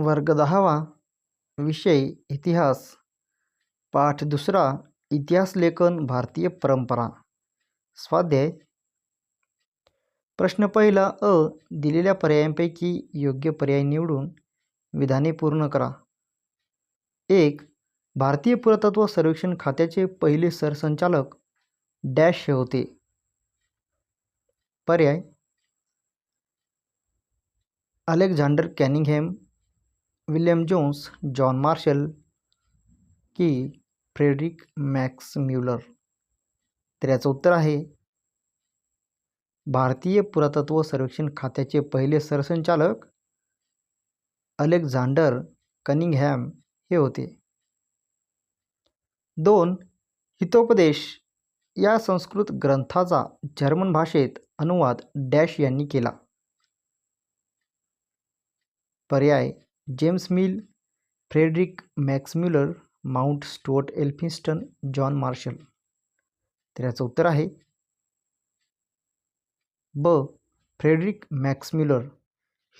वर्ग दहावा विषय इतिहास. पाठ दुसरा इतिहास लेखन भारतीय परंपरा. स्वाध्याय. प्रश्न पहिला अ दिलेल्या पर्यायांपैकी योग्य पर्याय निवडून विधाने पूर्ण करा. एक भारतीय पुरातत्व सर्वेक्षण खात्याचे पहिले सरसंचालक डॅश हे होते. पर्याय. Alexander Cunningham William Jones John Marshall की फ्रेडरिक मॅक्स म्युलर तर याचं उत्तर आहे भारतीय पुरातत्व सर्वेक्षण खात्याचे पहिले सरसंचालक अलेक्झांडर कनिंगहॅम हे होते. दोन हितोपदेश या संस्कृत ग्रंथाचा जर्मन भाषेत अनुवाद डॅश यांनी केला. पर्याय James Mill Frederick Max Muller Mount Stuart Elphinstone John Marshall. तर याचं उत्तर आहे ब. Frederick Max Muller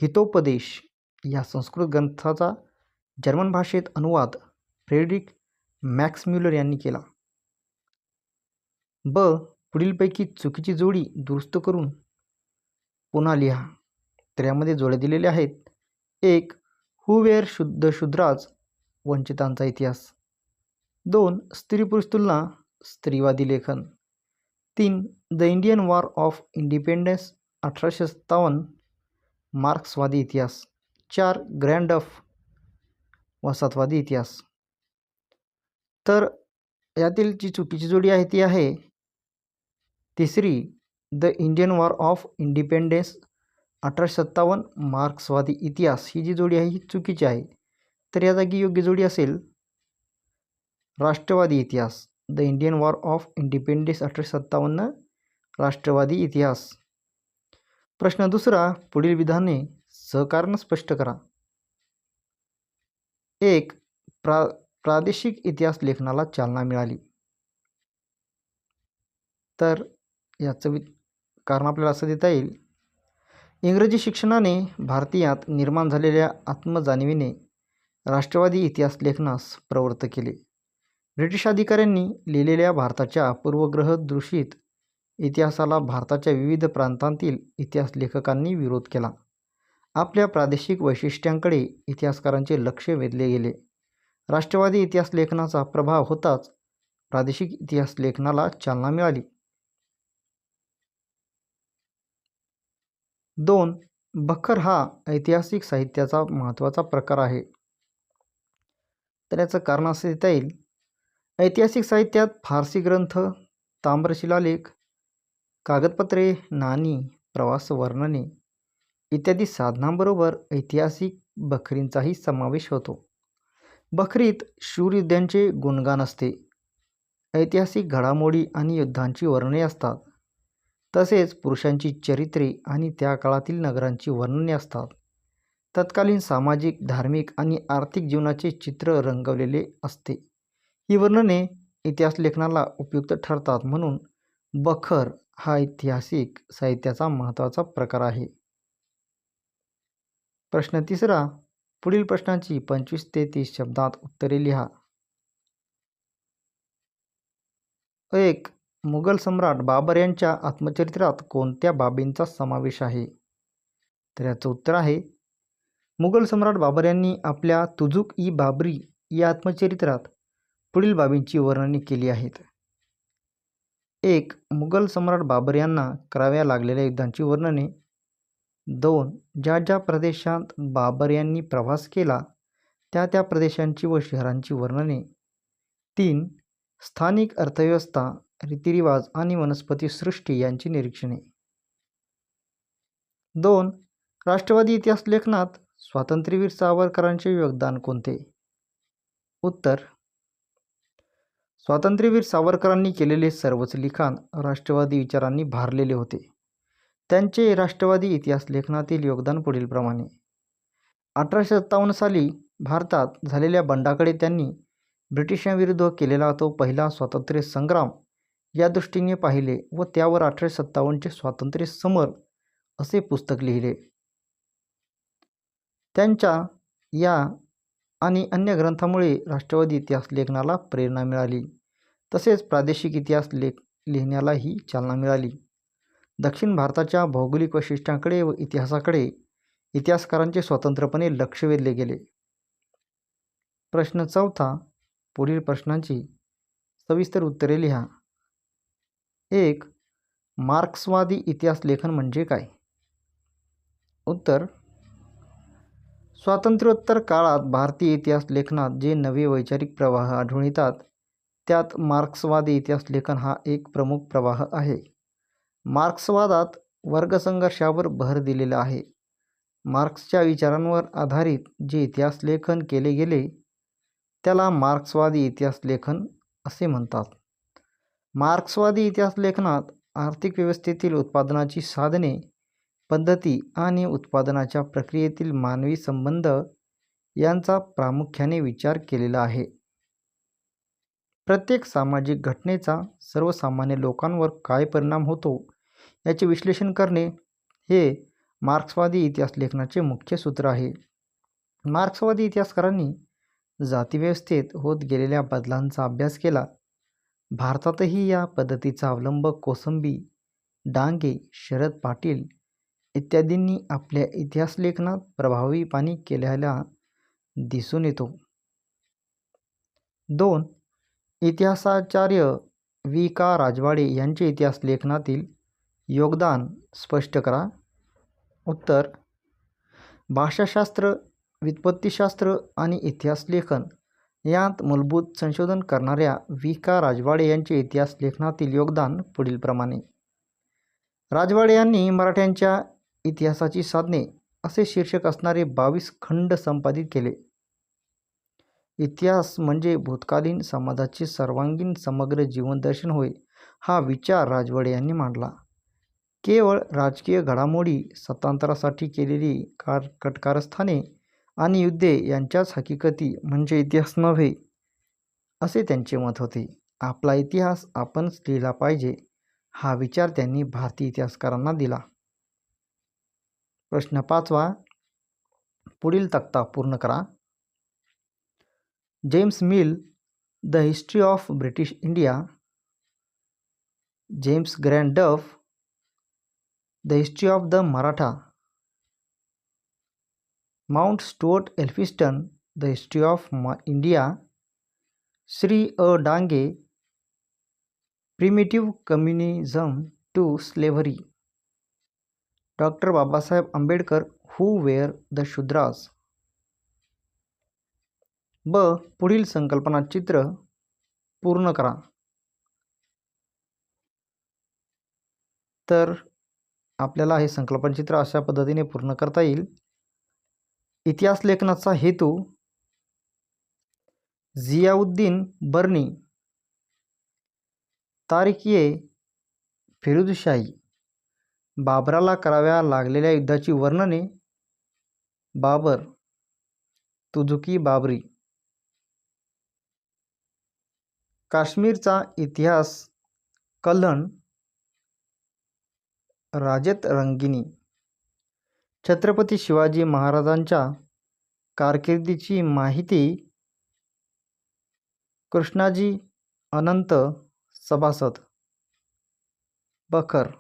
Hitopadesha. या संस्कृत ग्रंथाचा जर्मन भाषेत अनुवाद फ्रेडरिक मॅक्सम्युलर यांनी केला. ब. पुढीलपैकी चुकीची जोडी दुरुस्त करून पुन्हा लिहा. तर यामध्ये जोड्या दिलेल्या आहेत. एक हुवेर शुद्ध शुद्राज वंचितांचा इतिहास. दोन स्त्री पुरुष तुलना स्त्रीवादी लेखन. तीन the Indian War of Independence अठराशे सत्तावन्न मार्क्सवादी इतिहास. चार ग्रँड ऑफ वसाहतवादी इतिहास. तर यातील जी चुकीची जोडी आहे ती आहे. तिसरी the Indian War of Independence अठराशे सत्तावन्न मार्क्सवादी इतिहास ही जी जोडी आहे ही चुकीची आहे. तर या जागी योग्य जोडी असेल राष्ट्रवादी इतिहास the Indian War of Independence अठराशे सत्तावन्न राष्ट्रवादी इतिहास. प्रश्न दुसरा पुढील विधाने सहकारण स्पष्ट करा. एक प्रा प्रादेशिक इतिहास लेखनाला चालना मिळाली. तर याचं वि कारण आपल्याला असं देता येईल इंग्रजी शिक्षणाने भारतीयात निर्माण झालेल्या आत्मजाणीवीने राष्ट्रवादी इतिहास लेखनास प्रवृत्त केले. ब्रिटिश अधिकाऱ्यांनी लिहिलेल्या भारताच्या पूर्वग्रह दूषित इतिहासाला भारताच्या विविध प्रांतांतील इतिहास लेखकांनी विरोध केला. आपल्या प्रादेशिक वैशिष्ट्यांकडे इतिहासकारांचे लक्ष वेधले गेले. राष्ट्रवादी इतिहास लेखनाचा प्रभाव होताच प्रादेशिक इतिहास लेखनाला चालना मिळाली. दोन बखर हा ऐतिहासिक साहित्याचा महत्त्वाचा प्रकार आहे. तर याचं कारण असं देता येईल. ऐतिहासिक साहित्यात फारसी ग्रंथ ताम्रशिलालेख कागदपत्रे नाणी प्रवास वर्णने इत्यादी साधनांबरोबर ऐतिहासिक बखरींचाही समावेश होतो. बखरीत शूरयुद्धांचे गुणगान असते. ऐतिहासिक घडामोडी आणि युद्धांची वर्णने असतात. तसेच पुरुषांची चरित्रे आणि त्या काळातील नगरांची वर्णने असतात. तत्कालीन सामाजिक धार्मिक आणि आर्थिक जीवनाचे चित्र रंगवलेले असते. ही वर्णने इतिहास लेखनाला उपयुक्त ठरतात म्हणून बखर हा ऐतिहासिक साहित्याचा महत्त्वाचा प्रकार आहे. प्रश्न तिसरा पुढील प्रश्नाची पंचवीस ते तीस शब्दात उत्तरे लिहा. एक मुघल सम्राट बाबर यांच्या आत्मचरित्रात कोणत्या बाबींचा समावेश आहे? तर याचं उत्तर आहे मुघल सम्राट बाबर यांनी आपल्या तुझुक ई बाबरी या आत्मचरित्रात पुढील बाबींची वर्णने केली आहेत. एक मुघल सम्राट बाबर यांना कराव्या लागलेल्या युद्धांची वर्णने. दोन ज्या ज्या प्रदेशात बाबर यांनी प्रवास केला त्या त्या प्रदेशांची व शहरांची वर्णने. तीन स्थानिक अर्थव्यवस्था रीतिरिवाज आणि वनस्पतीसृष्टी यांची निरीक्षणे. दोन राष्ट्रवादी इतिहास लेखनात स्वातंत्र्यवीर सावरकरांचे योगदान कोणते? उत्तर स्वातंत्र्यवीर सावरकरांनी केलेले सर्वच लिखाण राष्ट्रवादी विचारांनी भारलेले होते. त्यांचे राष्ट्रवादी इतिहास लेखनातील योगदान पुढीलप्रमाणे अठराशे सत्तावन्न साली भारतात झालेल्या बंडाकडे त्यांनी ब्रिटिशांविरुद्ध केलेला तो पहिला स्वातंत्र्य संग्राम या दृष्टीने पाहिले व त्यावर अठराशे सत्तावन्नचे स्वातंत्र्य समर असे पुस्तक लिहिले. त्यांच्या या आणि अन्य ग्रंथामुळे राष्ट्रवादी इतिहास लेखनाला प्रेरणा मिळाली. तसेच प्रादेशिक इतिहास लेख लिहिण्यालाही चालना मिळाली. दक्षिण भारताच्या भौगोलिक वैशिष्ट्यांकडे व इतिहासाकडे इतिहासकारांचे स्वतंत्रपणे लक्ष वेधले गेले. प्रश्न चौथा पुढील प्रश्नांची सविस्तर उत्तरे लिहा. एक मार्क्सवादी इतिहास लेखन म्हणजे काय? उत्तर स्वातंत्र्योत्तर काळात भारतीय इतिहास लेखनात जे नवे वैचारिक प्रवाह आढळून येतात त्यात मार्क्सवादी इतिहास लेखन हा एक प्रमुख प्रवाह आहे. मार्क्सवादात वर्गसंघर्षावर भर दिलेला आहे. मार्क्सच्या विचारांवर आधारित जे इतिहास लेखन केले गेले त्याला मार्क्सवादी इतिहास लेखन असे म्हणतात. मार्क्सवादी इतिहास लेखनात आर्थिक व्यवस्थेतील उत्पादनाची साधने पद्धती आणि उत्पादनाच्या प्रक्रियेतील मानवी संबंध यांचा प्रामुख्याने विचार केलेला आहे. प्रत्येक सामाजिक घटनेचा सर्वसामान्य लोकांवर काय परिणाम होतो याचे विश्लेषण करणे हे मार्क्सवादी इतिहास लेखनाचे मुख्य सूत्र आहे. मार्क्सवादी इतिहासकारांनी जातीव्यवस्थेत होत गेलेल्या बदलांचा अभ्यास केला. भारतातही या पद्धतीचा अवलंब कोसंबी डांगे शरद पाटील इत्यादींनी आपल्या इतिहास लेखनात प्रभावीपणे केलेला दिसून येतो. दोन इतिहासाचार्य वी का. राजवाडे यांचे इतिहास लेखनातील योगदान स्पष्ट करा. उत्तर भाषाशास्त्र व्युत्पत्तीशास्त्र आणि इतिहास लेखन यात मूलभूत संशोधन करणाऱ्या वी का राजवाडे यांचे इतिहास लेखनातील योगदान पुढीलप्रमाणे राजवाडे यांनी मराठ्यांच्या इतिहासाची साधने असे शीर्षक असणारे बावीस खंड संपादित केले. इतिहास म्हणजे भूतकालीन समाजाचे सर्वांगीण समग्र जीवनदर्शन होय हा विचार राजवाडे यांनी मांडला. केवळ राजकीय घडामोडी सत्तांतरासाठी केलेली कार कटकारस्थाने आणि युद्धे यांच्याच हकीकती म्हणजे इतिहास नव्हे असे त्यांचे मत होते. आपला इतिहास आपणच लिहिला पाहिजे हा विचार त्यांनी भारतीय इतिहासकारांना दिला. प्रश्न पाचवा पुढील तक्ता पूर्ण करा. James Mill the History of British India. James Grant Duff the History of the Maratha. Mount Stuart Elphinstone the History of India Shri a Dange primitive communism to slavery doctor Babasaheb Ambedkar who were the Shudras ब पुढील संकल्पना चित्र पूर्ण करा. तर आपल्याला हे संकल्पनचित्र अशा पद्धतीने पूर्ण करता येईल. इतिहास लेखनाचा हेतू जियाउद्दीन बर्नी तारिकीये फिरोजशाही बाबराला कराव्या लागलेल्या युद्धाची वर्णने बाबर तुझुकी बाबरी. काश्मीरचा इतिहास कल्हण राजत रंगिनी छत्रपती शिवाजी महाराजांच्या कारकिर्दीची माहिती कृष्णाजी अनंत सभासद. बखर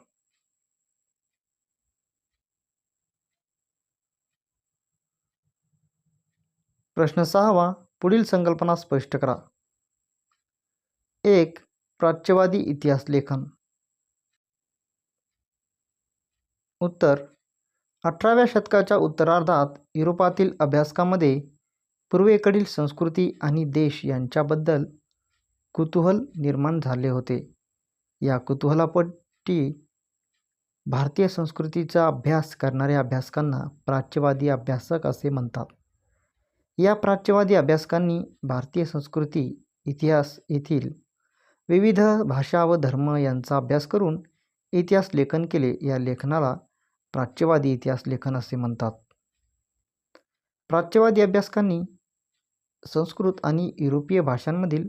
प्रश्न सहावा पुढील संकल्पना स्पष्ट करा. एक प्राच्यवादी इतिहास लेखन. उत्तर अठराव्या शतकाच्या उत्तरार्धात युरोपातील अभ्यासकामध्ये पूर्वेकडील संस्कृती आणि देश यांच्याबद्दल कुतूहल निर्माण झाले होते. या कुतूहलापटी भारतीय संस्कृतीचा अभ्यास करणाऱ्या अभ्यासकांना प्राच्यवादी अभ्यासक असे म्हणतात. या प्राच्यवादी अभ्यासकांनी भारतीय संस्कृती इतिहास येथील विविध भाषा व धर्म यांचा अभ्यास करून इतिहास लेखन केले. या लेखनाला प्राच्यवादी इतिहास लेखन असे म्हणतात प्राच्यवादी अभ्यासकांनी संस्कृत आणि युरोपीय भाषांमधील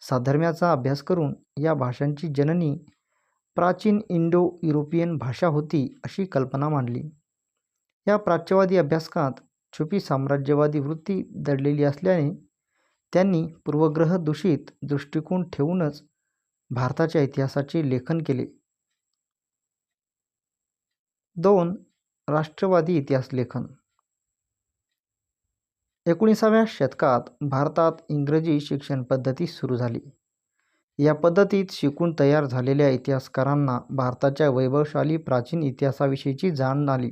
साधर्म्याचा अभ्यास करून या भाषांची जननी प्राचीन इंडो युरोपियन भाषा होती अशी कल्पना मांडली या प्राच्यवादी अभ्यासकात छुपी साम्राज्यवादी वृत्ती दडलेली असल्याने त्यांनी पूर्वग्रह दूषित दृष्टिकोन ठेवूनच भारताच्या इतिहासाचे लेखन केले. दोन राष्ट्रवादी इतिहासलेखन एकोणीसाव्या शतकात भारतात इंग्रजी शिक्षण पद्धती सुरू झाली. या पद्धतीत शिकून तयार झालेल्या इतिहासकारांना भारताच्या वैभवशाली प्राचीन इतिहासाविषयीची जाण आली.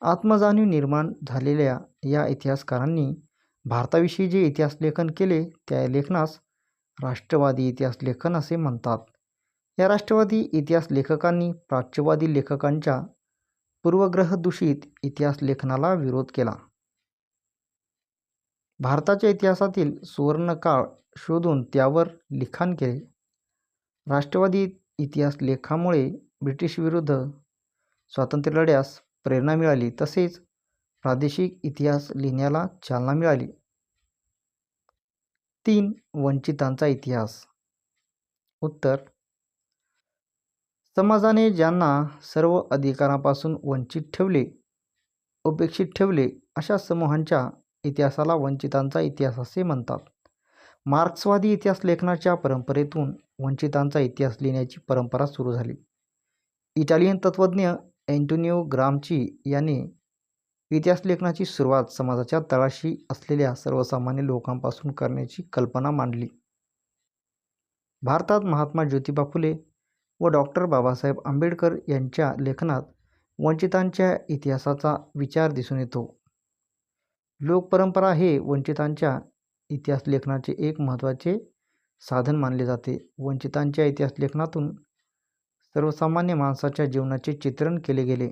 आत्मजाणीव निर्माण झालेल्या या इतिहासकारांनी भारताविषयी जे इतिहासलेखन केले त्या लेखनास राष्ट्रवादी इतिहासलेखन असे म्हणतात. या राष्ट्रवादी इतिहास लेखकांनी प्राच्यवादी लेखकांच्या पूर्वग्रहदूषित इतिहासलेखनाला विरोध केला. भारताच्या इतिहासातील सुवर्णकाळ शोधून त्यावर लिखाण केले. राष्ट्रवादी विरुद्ध स्वातंत्र्य स्वातंत्र्यलढ्यास प्रेरणा मिळाली तसेच प्रादेशिक इतिहास लिहिण्याला चालना मिळाली. तीन वंचितांचा इतिहास उत्तर समाजाने ज्यांना सर्व अधिकारांपासून वंचित ठेवले, उपेक्षित ठेवले अशा समूहांच्या इतिहासाला वंचितांचा इतिहास असे म्हणतात. मार्क्सवादी इतिहास लेखनाच्या परंपरेतून वंचितांचा इतिहास लिहिण्याची परंपरा सुरू झाली. इटालियन तत्त्वज्ञ अँटोनियो ग्रामची याने इतिहासलेखनाची सुरुवात समाजाच्या तळाशी असलेल्या सर्वसामान्य लोकांपासून करण्याची कल्पना मांडली. भारतात महात्मा ज्योतिबा फुले व डॉक्टर बाबासाहेब आंबेडकर यांच्या लेखनात वंचितांच्या इतिहासाचा विचार दिसून येतो. लोकपरंपरा हे वंचितांच्या इतिहास लेखनाचे एक महत्त्वाचे साधन मानले जाते. वंचितांच्या इतिहास लेखनातून सर्वसामान्य माणसाच्या जीवनाचे चित्रण केले गेले.